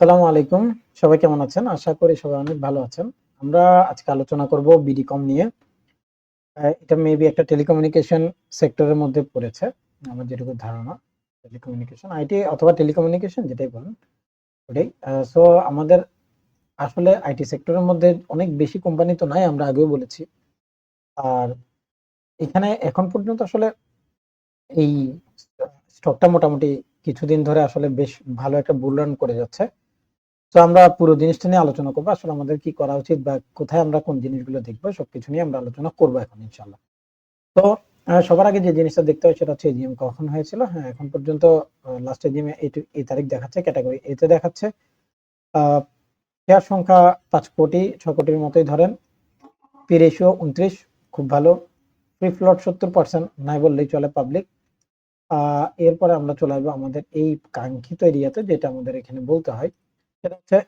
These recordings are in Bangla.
সালামু আলাইকুম। সবাই কেমন আছেন? আশা করি সবাই অনেক ভালো আছেন। আমরা আজকে আলোচনা করব বিডিকম নিয়ে। এটা মেবি একটা টেলিকমিউনিকেশন সেক্টরের মধ্যে পড়েছে, আমার যেটুকু ধারণা। টেলিকমিউনিকেশন আইটি অথবা টেলিকমিউনিকেশন যেটাই বলেন, ওটাই। সো আমাদের আসলে আইটি সেক্টরের মধ্যে অনেক বেশি কোম্পানি তো নাই, আমরা আগেও বলেছি। আর এখানে এখন পর্যন্ত আসলে এই স্টকটা মোটামুটি কিছুদিন ধরে আসলে বেশ ভালো একটা বুল রান করে যাচ্ছে। তো আমরা পুরো জিনিসটা নিয়ে আলোচনা করব, আসলে আমাদের কি করা উচিত বা কোথায় আমরা কোন জিনিসগুলো দেখব, সবকিছু নিয়ে আমরা আলোচনা করব এখন ইনশাল্লাহ তো সবার আগে যে জিনিসটা দেখতে হয় সেটা হচ্ছে এজিএম কখন হয়েছিল। হ্যাঁ এখন পর্যন্ত লাস্ট এজিএম এই তারিখ দেখাচ্ছে ক্যাটাগরি এতে দেখাচ্ছে। আহ সংখ্যা পাঁচ কোটি, ছ কোটির মতোই ধরেন। পি রেশিও উনত্রিশ, খুব ভালো। ফ্রি ফ্লট সত্তর পার্সেন্ট নাই বললেই চলে পাবলিক আহ, এরপরে আমরা চলে আসব আমাদের এই কাঙ্ক্ষিত এরিয়াতে যেটা আমাদের এখানে বলতে হয়। সেটা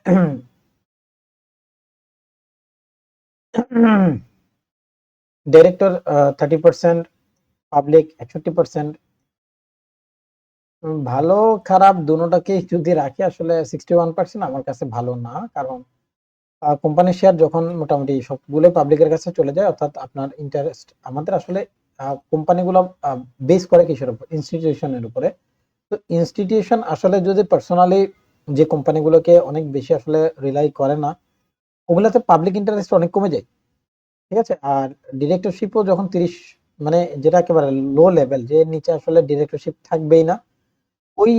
ডিরেক্টর থার্টি পার্সেন্ট পাবলিক একষট্টি পার্সেন্ট ভালো, খারাপ দুটাকেই যদি রাখি, আসলে সিক্সটি ওয়ান পার্সেন্ট আমার কাছে ভালো না। কারণ কোম্পানির শেয়ার যখন মোটামুটি সবগুলো পাবলিকের কাছে চলে যায়, অর্থাৎ আপনার ইন্টারেস্ট আমাদের আসলে কোম্পানিগুলো বেস করে কিসের উপর? ইনস্টিটিউশনের উপরে। তো ইনস্টিটিউশন আসলে যদি পার্সোনালি যে কোম্পানিগুলোকে অনেক বেশি আসলে রিলাই করে না, ওগুলোতে পাবলিক ইন্টারেস্ট অনেক কমে যায়। ঠিক আছে? আর ডিরেক্টরশিপও যখন তিরিশ মানে যেটা একেবারে লো লেভেল যে নিচে আসলে ডিরেক্টরশিপ থাকবেই না, ওই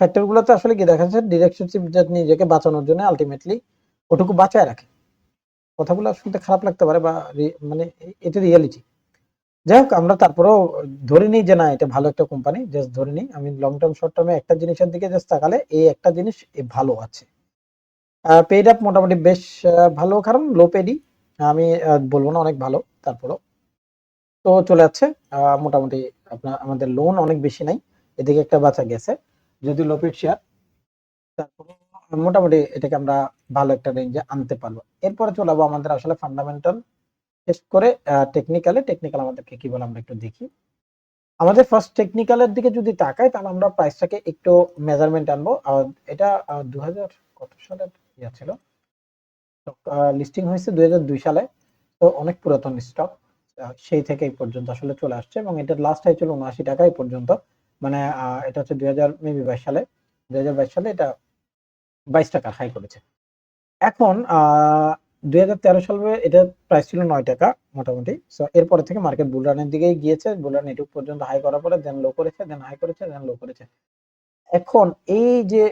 ফ্যাক্টর গুলোতে আসলে কি দেখা যাচ্ছে ডিরেক্টরশিপ নিজেকে বাঁচানোর জন্য আলটিমেটলি ওটুকু বাঁচায় রাখে। কথাগুলো শুনতে খারাপ লাগতে পারে বা মানে এটা রিয়েলিটি যাই হোক আমরা তারপরেও ধরে নিই যে না, এটা ভালো একটা কোম্পানি জাস্ট ধরে নিই। আমি লং টার্ম শর্ট টার্মে একটা জিনিসের দিকে জাস্ট তাকালে এই একটা জিনিস ভালো আছে। পেড আপ মোটামুটি বেশ ভালো। কারণ লো পেডি আমি বলব না অনেক ভালো, তারপরও। তো চলে যাচ্ছে মোটামুটি আপনার, আমাদের লোন অনেক বেশি নাই। এদিকে একটা বাঁচা গেছে যদি লো পেড শেয়ার তারপরে মোটামুটি এটাকে আমরা ভালো একটা রেঞ্জে আনতে পারব। এরপরে চলে যাব আমাদের আসলে ফান্ডামেন্টাল টেস্ট করে টেকনিক্যালে টেকনিক্যাল আমাদেরকে কি বলে আমরা একটু দেখি। আমাদের ফার্স্ট টেকনিক্যালের দিকে যদি তাকাই, তাহলে আমরা প্রাইসটাকে একটু মেজারমেন্ট আনব। এটা দু হাজার কত সালের ইয়া ছিল? লিস্টিং হয়েছে দুই হাজার দুই সালে। তো অনেক পুরাতন স্টক সেই থেকে এই পর্যন্ত আসলে চলে আসছে। এবং এটার লাস্ট হাই উনআশি টাকা এই পর্যন্ত। মানে এটা হচ্ছে দুই হাজার মেবি বাইশ সালে। দুই হাজার বাইশ সালে এটা বাইশ টাকা হাই করেছে। এখন দুই হাজার তেরো সালে এটার প্রাইস ছিল নয় টাকা মোটামুটি। সো এরপরে থেকে মার্কেট বুলরানের দিকেই গিয়েছে। বুলরান এটুক পর্যন্ত হাই করার পরে দেন লো করেছে দেন হাই করেছে দেন লো করেছে। এখন এই যে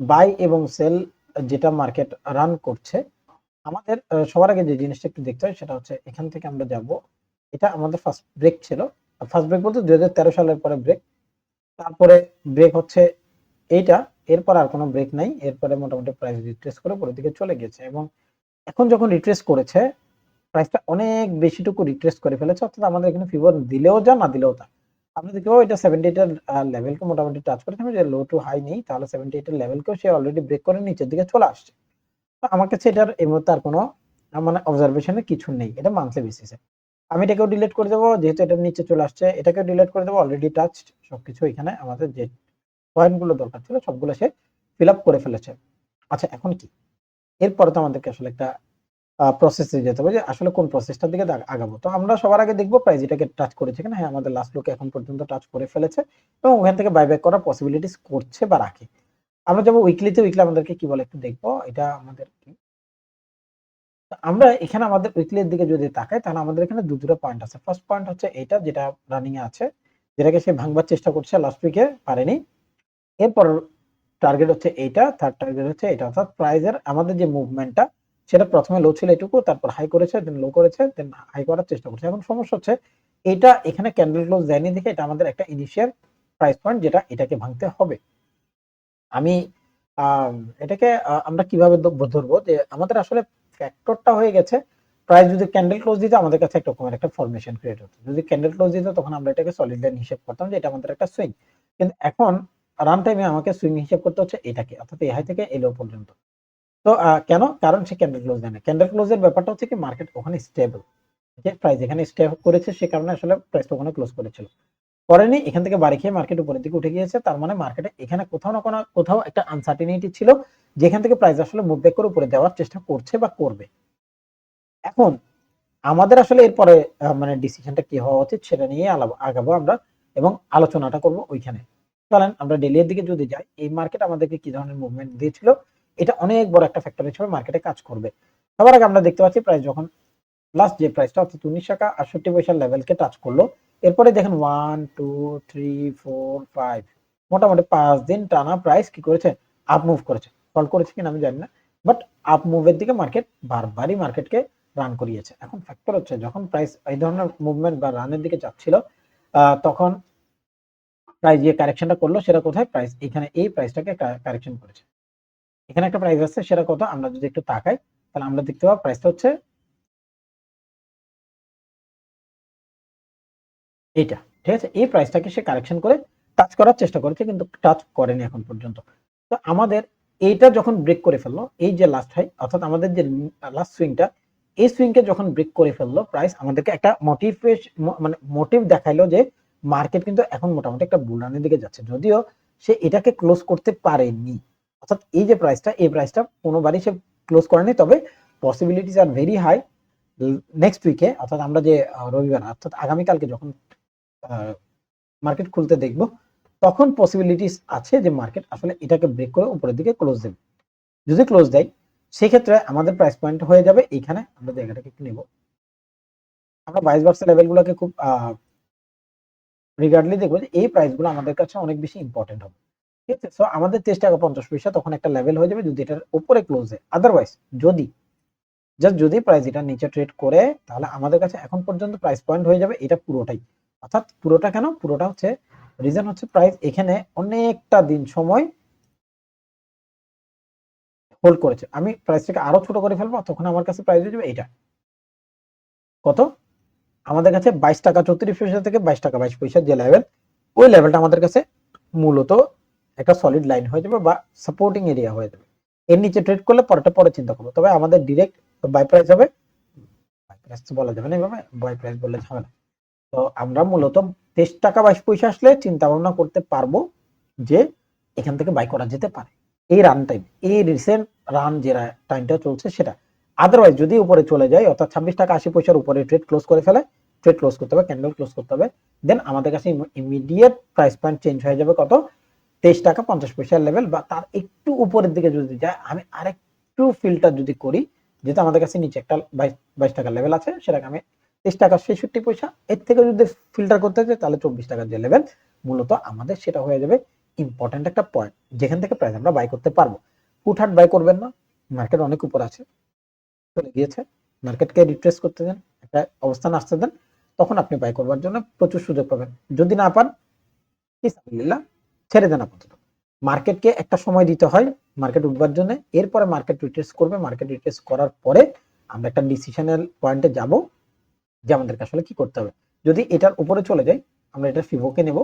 বাই এবং সেল যেটা মার্কেট রান করছে, আমাদের সবার আগে যে জিনিসটা একটু দেখতে হয় সেটা হচ্ছে এখান থেকে আমরা যাব। এটা আমাদের ফার্স্ট ব্রেক ছিল। ফার্স্ট ব্রেক বলতে দুই হাজার তেরো সালের পরে ব্রেক তারপরে ব্রেক হচ্ছে এইটা এরপর আর কোনো ব্রেক নাই। এরপরে মোটামুটি প্রাইস রিট্রেস করে পরের দিকে চলে গেছে এবং এখন যখন রিট্রেস করেছে প্রাইসটা অনেক বেশিটুকু রিট্রেস করে ফেলেছে। অর্থাৎ আমাদের এখানে ফিভার দিলেও যা, না দিলেও তা। দেখতে পাবো এটা সেভেন্টি এইটের লেভেলকে মোটামুটি টাচ করেছে যে লো টু হাই নেই, তাহলে সেভেন্টি এইটের লেভেলকেও সে অলরেডি ব্রেক করে নিচের দিকে চলে আসছে। তো আমার কাছে এটার এই মুহূর্তে আর কোনো মানে অবজারভেশনে কিছু নেই। এটা মান্থলি বেসিসে আমি এটাকেও ডিলিট করে দেবো, যেহেতু এটার নিচে চলে আসছে, এটাকেও ডিলিট করে দেবো অলরেডি টাচ সবকিছু এখানে আমাদের যে পয়েন্টগুলো দরকার ছিল, সবগুলো সে ফিল আপ করে ফেলেছে। আচ্ছা এখন কি? এরপরে তো আমাদেরকে আসলে একটা প্রসেসে যেতে হবে যে আসলে কোন প্রসেসটার দিকে আগাবো। তো আমরা সবার আগে দেখব প্রাইস এটাকে টাচ করেছে কিনা। হ্যাঁ আমাদের লাস্ট লুকে এখন পর্যন্ত টাচ করে ফেলেছে এবং ওখান থেকে বাইব্যাক করার পসিবিলিটিস করছে বা রাখে। আমরা যাব উইকলিতে উইকলি আমাদেরকে কি বলে একটু দেখব। এটা আমাদের কি? আমরা এখানে আমাদের উইকলির দিকে যদি তাকাই, তাহলে আমাদের এখানে দু, দুটো পয়েন্ট আছে। ফার্স্ট পয়েন্ট হচ্ছে এটা যেটা রানিং এ আছে, যেটাকে সে ভাঙবার চেষ্টা করছে লাস্ট উইকে পারেনি। এরপর টার্গেট হচ্ছে এইটা থার্ড টার্গেট হচ্ছে এটা অর্থাৎ প্রাইজের আমাদের যে মুভমেন্টটা সেটা প্রথমে লো ছিল এটুকু তারপর হাই করেছে দেন লো করেছে দেন হাই করার চেষ্টা করছে। এখন সমস্যা হচ্ছে, এটা এখানে ক্যান্ডেল ক্লোজ দেয়নি দেখে এটা আমাদের একটা ইনিশিয়াল প্রাইস পয়েন্ট যেটা এটাকে ভাঙতে হবে। আমি এটাকে আমরা কীভাবে ধরবো যে আমাদের আসলে ফ্যাক্টরটা হয়ে গেছে প্রাইস যদি ক্যান্ডেল ক্লোজ দিত, আমাদের কাছে একটা রকমের একটা ফরমেশন ক্রিয়েট হতো। যদি ক্যান্ডেল ক্লোজ দিত, তখন আমরা এটাকে সলিড লাইন হিসেব করতাম যে এটা আমাদের একটা সুইং কিন্তু এখন রান টাইমে আমাকে সুইং হিসেব করতে হচ্ছে এটাকে, অর্থাৎ এই হাই থেকে এই লো পর্যন্ত। তো কেন? কারণ সে ক্যান্ডেল ক্লোজ দেয় না। ক্যান্ডেল ক্লোজের ব্যাপারটা হচ্ছে কি মার্কেট ওখানে স্টেবল যে প্রাইস এখানে স্টে করেছে সে কারণে আসলে প্রাইসটা ওখানে ক্লোজ করেছিল। করেনি, এখান থেকে বাড়ি খেয়ে মার্কেট উপরের দিকে উঠে গিয়েছে, তার মানে মার্কেটে এখানে কোথাও না কোনো, কোথাও একটা আনসার্টিনিটি ছিল, যেখান থেকে প্রাইস আসলে মুভ ব্যাক করে উপরে দেওয়ার চেষ্টা করছে বা করবে। এখন, আমাদের আসলে এরপরে মানে ডিসিশনটা কি হওয়া উচিত সেটা নিয়ে আগাবো আমরা এবং আলোচনাটা করব ওইখানে। চলেন আমরা ডেলি এর দিকে যদি যাই, এই মার্কেট আমাদেরকে কি ধরনের মুভমেন্ট দিয়েছিল? এটা অনেক বড় একটা ফ্যাক্টর হিসেবে মার্কেটে কাজ করবে। সবার আগে আমরা দেখতে পাচ্ছি প্রাইস যখন লাস্ট যে প্রাইসটা অর্থাৎ উনিশ টাকা আটষট্টি পয়সার লেভেলকে টাচ করল, এরপরে দেখেন one two three four five মোটামুটি পাঁচ দিন টানা প্রাইস কি করেছে? আপ মুভ করেছে। ফল করেছে কিনা আমি জানি না বাট আপ মুভের দিকে মার্কেট বারবারই মার্কেটকে রান করিয়েছে। এখন ফ্যাক্টর হচ্ছে, যখন প্রাইস এই ধরনের মুভমেন্ট বা রানের দিকে যাচ্ছিল তখন প্রাইস যে কারেকশনটা করল, সেটা কোথায়? প্রাইস এখানে এই প্রাইসটাকে কারেকশন করেছে। এখানে একটা প্রাইস আছে সেটা কত? আমরা যদি একটু তাকাই, তাহলে আমরা দেখতে পাবো প্রাইসটা হচ্ছে এইটা, ঠিক আছে? এই প্রাইসটাকে সে কারেকশন করে টাচ করার চেষ্টা করেছে, কিন্তু টাচ করেনি এখন পর্যন্ত। তো আমাদের এইটা যখন ব্রেক করে ফেলল, এই যে লাস্ট হাই অর্থাৎ আমাদের যে লাস্ট সুইংটা এই সুইংকে যখন ব্রেক করে ফেলল প্রাইস আমাদেরকে একটা মোটিভেশ মানে মোটিভ দেখাইলো যে মার্কেট কিন্তু এখন মোটামুটি একটা বুলানের দিকে যাচ্ছে। যদিও সে এটাকে ক্লোজ করতে পারেনি। অর্থাৎ এই যে প্রাইসটা এই প্রাইসটা কোনোবারই সে ক্লোজ করেনি। তবে possibilities are very high next উইকে অর্থাৎ আমরা যে রবিবার, অর্থাৎ আগামীকালকে যখন মার্কেট খুলতে দেখব, তখন পসিবিলিটিস আছে যে মার্কেট আসলে এটাকে ব্রেক করে উপরের দিকে ক্লোজ দেবে। যদি ক্লোজ দেয়, সেক্ষেত্রে আমাদের প্রাইস পয়েন্ট হয়ে যাবে। এইখানে আমরা জায়গাটাকে একটু নেব। আমরা বাইশ বার্সা লেভেলগুলোকে খুব রিগার্ডলি দেখব যে এই প্রাইসগুলো আমাদের কাছে অনেক বেশি ইম্পর্টেন্ট হবে। ঠিক আছে? সো আমাদের তেইশ টাকা পঞ্চাশ পয়সা তখন একটা লেভেল হয়ে যাবে যদি এটার উপরে ক্লোজ দেয় আদারওয়াইজ যদি জাস্ট যদি প্রাইস এটা নিচে ট্রেড করে, তাহলে আমাদের কাছে এখন পর্যন্ত প্রাইস পয়েন্ট হয়ে যাবে এটা পুরোটাই। অর্থাৎ পুরোটা কেন? পুরোটা হচ্ছে রিজন হচ্ছে প্রাইস এখানে অনেকটা দিন সময় হোল্ড করেছে। আমি প্রাইসটাকে আরও ছোট করে ফেলব, তখন আমার কাছে প্রাইস হয়ে যাবে এটা কত? আমাদের কাছে বাইশ টাকা চৌত্রিশ পয়সা থেকে বাইশ টাকা বাইশ পয়সার যে লেভেল ওই লেভেলটা আমাদের কাছে মূলত একটা সলিড লাইন হয়ে যাবে বা সাপোর্টিং এরিয়া হয়ে যাবে। এর নিচে ট্রেড করলে পরেরটা পরে চিন্তা করব। তবে আমাদের ডিরেক্ট বাই প্রাইস হবে। বাই প্রাইস তো বলা যাবে না এভাবে বাই প্রাইস বললে হবে না তো আমরা মূলত তেইশ টাকা বাইশ পয়সা আসলে চিন্তা ভাবনা করতে পারব যে এখান থেকে বাই করা যেতে পারে। এই রান টাইম এই রিসেন্ট রান যে টাইমটা চলছে সেটা। আদারওয়াইজ যদি উপরে চলে যায়, অর্থাৎ ছাব্বিশ টাকা আশি পয়সার উপরে ট্রেড ক্লোজ করে ফেলে ট্রেড ক্লোজ করতে হবে ক্যান্ডেল ক্লোজ করতে হবে দেন আমাদের কাছে ইমিডিয়েট প্রাইস পয়েন্ট চেঞ্জ হয়ে যাবে কত? তেইশ টাকা পঞ্চাশ পয়সার লেভেল বা তার একটু উপরের দিকে যদি যায়, আমি আরেকটু ফিল্টার যদি করি যেটা আমাদের কাছে নিচে একটা বাইশ বাইশ টাকার লেভেল আছে, সেটাকে আমি তেইশ টাকা ছেষট্টি পয়সা, এর থেকে যদি ফিল্টার করতে চাই, তাহলে চব্বিশ টাকার যে লেভেল মূলত আমাদের সেটা হয়ে যাবে ইম্পর্টেন্ট একটা পয়েন্ট যেখান থেকে প্রাইস আমরা বাই করতে পারব। হুটহাট বাই করবেন না মার্কেট অনেক উপর আছে। চলে গিয়েছে। মার্কেটকে রিট্রেস করতে দেন, একটা অবস্থান আসতে দেন, তখন আপনি বাই করবার জন্য প্রচুর সুযোগ পাবেন। যদি না পান ইসলামিল্লাহ ছেড়ে দেন আপাতত। মার্কেটকে একটা সময় দিতে হয়, মার্কেট উঠবার জন্য, এরপরে মার্কেট রিট্রেস করবে। মার্কেট রিট্রেস করার পরে আমরা একটা ডিসিশনাল পয়েন্টে যাব যে আমাদেরকে আসলে কি করতে হবে। যদি এটার উপরে চলে যায় আমরা এটা ফিভোকে নেব।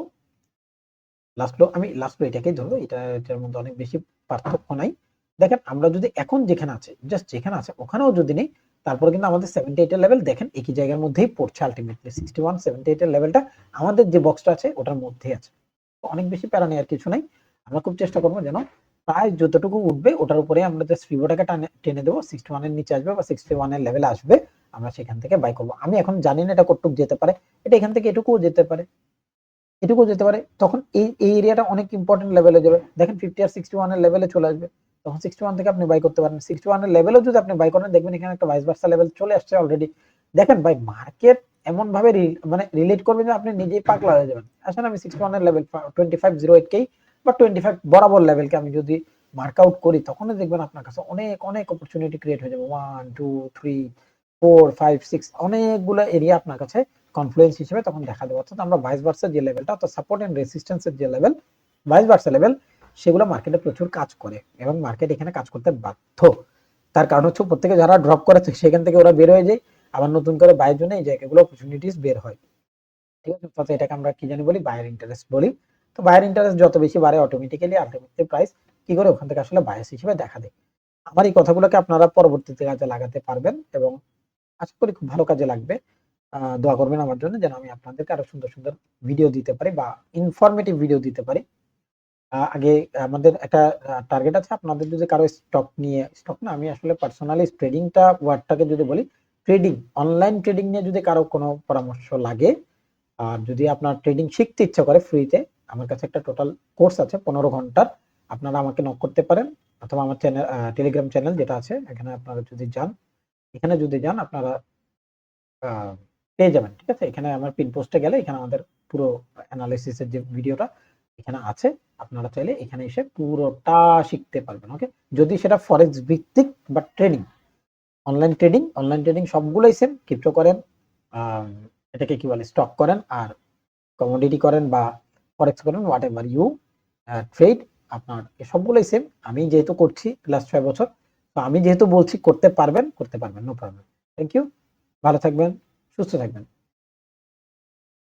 লাস্ট লো আমি লাস্ট লো এটাকেই ধরবো, এটা, এটার মধ্যে অনেক বেশি পার্থক্য নাই। দেখেন, আমরা যদি এখন যেখানে আছে জাস্ট যেখানে আছে, ওখানেও যদি নেই, তারপরে কিন্তু আমাদের সেভেন্টি এইটের লেভেল দেখেন, একই জায়গার মধ্যেই পড়ছে আলটিমেটলি সিক্সটি ওয়ান সেভেন্টি এইটের লেভেলটা আমাদের যে বক্সটা আছে, ওটার মধ্যেই আছে। অনেক বেশি প্যারা নেওয়ার কিছু নাই। আমরা খুব চেষ্টা করব যেন প্রায় যতটুকু উঠবে, ওটার উপরে আমরা জাস্ট ফিভোটাকে টানে, টেনে দেবো। সিক্সটি ওয়ানের নিচে আসবে বা সিক্সটি ওয়ানের লেভেল আসবে, আমরা সেখান থেকে বাই করব। আমি এখন জানি না এটা কতটুকু যেতে পারে। এটা এখান থেকে এটুকুও যেতে পারে। এটুকু যেতে পারে। তখন এই এই এরিয়াটা অনেক ইম্পর্টেন্ট লেভেলে যাবে। দেখেন ফিফটি আর সিক্সটি ওয়ানের লেভেলে চলে আসবে। তখন সিক্সটি ওয়ান থেকে আপনি বাই করতে পারেন। সিক্সটি ওয়ানের লেভেলেও যদি আপনি বাই করেন, দেখবেন এখানে একটা ভাইস ভার্সা লেভেল চলে আসছে অলরেডি দেখেন ভাই মার্কেট এমন ভাবে মানে রিলেট করবে যে আপনি নিজেই পাগলা হয়ে যাবেন। আসেন আমি সিক্সটি ওয়ানের level twenty five zero eight কেই বা টোয়েন্টি ফাইভ বরাবর লেভেলকে আমি যদি মার্ক আউট করি, তখনই দেখবেন আপনার কাছে অনেক অনেক অপরচুনিটি ক্রিয়েট হয়ে যাবে। One two three four five six অনেকগুলো এরিয়া আপনার কাছে কনফ্লুয়েন্স হিসেবে তখন দেখা দেবে। অর্থাৎ আমরা ভাইস ভার্সার যে লেভেলটা অর্থাৎ সাপোর্ট এন্ড রেসিস্টেন্সের যে লেভেল ভাইস ভার্সা লেভেল সেগুলো মার্কেটে প্রচুর কাজ করে এবং মার্কেট এখানে কাজ করতে বাধ্য। তার কারণ হচ্ছে প্রত্যেকে যারা ড্রপ করে সেখান থেকে ওরা বের হয়ে যায়। আবার নতুন করে বাইয়ের জন্য এই জায়গাগুলো অপরচুনিটিস বের হয়। ঠিক আছে? অর্থাৎ এটাকে আমরা কি জানি বলি? বায়ার ইন্টারেস্ট বলি। তো বায়ার ইন্টারেস্ট যত বেশি বাড়ে অটোমেটিক্যালি আলটিমেটলি প্রাইস কি করে ওখান থেকে আসলে বায়াস হিসেবে দেখা দেয়। আমার এই কথাগুলোকে আপনারা পরবর্তীতে কাজে লাগাতে পারবেন এবং আশা করি খুব ভালো কাজে লাগবে। দোয়া করবেন আমার জন্য যেন আমি আপনাদেরকে আরও সুন্দর সুন্দর ভিডিও দিতে পারি বা ইনফরমেটিভ ভিডিও দিতে পারি। আগে আমাদের একটা টার্গেট আছে, আপনাদের যদি কারও স্টক নিয়ে স্টক না, আমি আসলে পার্সোনালি ট্রেডিংটা ওয়ার্ডটাকে যদি বলি ট্রেডিং অনলাইন ট্রেডিং নিয়ে যদি কারও কোনো পরামর্শ লাগে, আর যদি আপনার ট্রেডিং শিখতে ইচ্ছা করে ফ্রিতে আমার কাছে একটা টোটাল কোর্স আছে, পনেরো ঘণ্টার, আপনারা আমাকে নক করতে পারেন, অথবা আমার চ্যানেল টেলিগ্রাম চ্যানেল যেটা আছে, এখানে আপনারা যদি যান, এখানে যদি যান, আপনারা পেয়ে যাবেন, ঠিক আছে? এখানে আমার পিন পোস্টে গেলে, এখানে আমাদের পুরো অ্যানালিসিসের যে ভিডিওটা এখানে আছে, আপনারা চাইলে এখানে এসে পুরোটা শিখতে পারবেন ওকে যদি সেটা ফরেক্স ভিত্তিক বা trading online trading online trading সবগুলোই সেম ক্রিপ্টো করেন এটাকে কি বলে স্টক করেন আর কমোডিটি করেন বা ফরেক্স করেন হোয়াট এভার ইউ ট্রেড আপনার সবগুলোই সেম আমি যেহেতু করছি লাস্ট ছয় বছর, তো আমি যেহেতু বলছি করতে পারবেন করতে পারবেন নো প্রবলেম থ্যাংক ইউ ভালো থাকবেন, সুস্থ থাকবেন।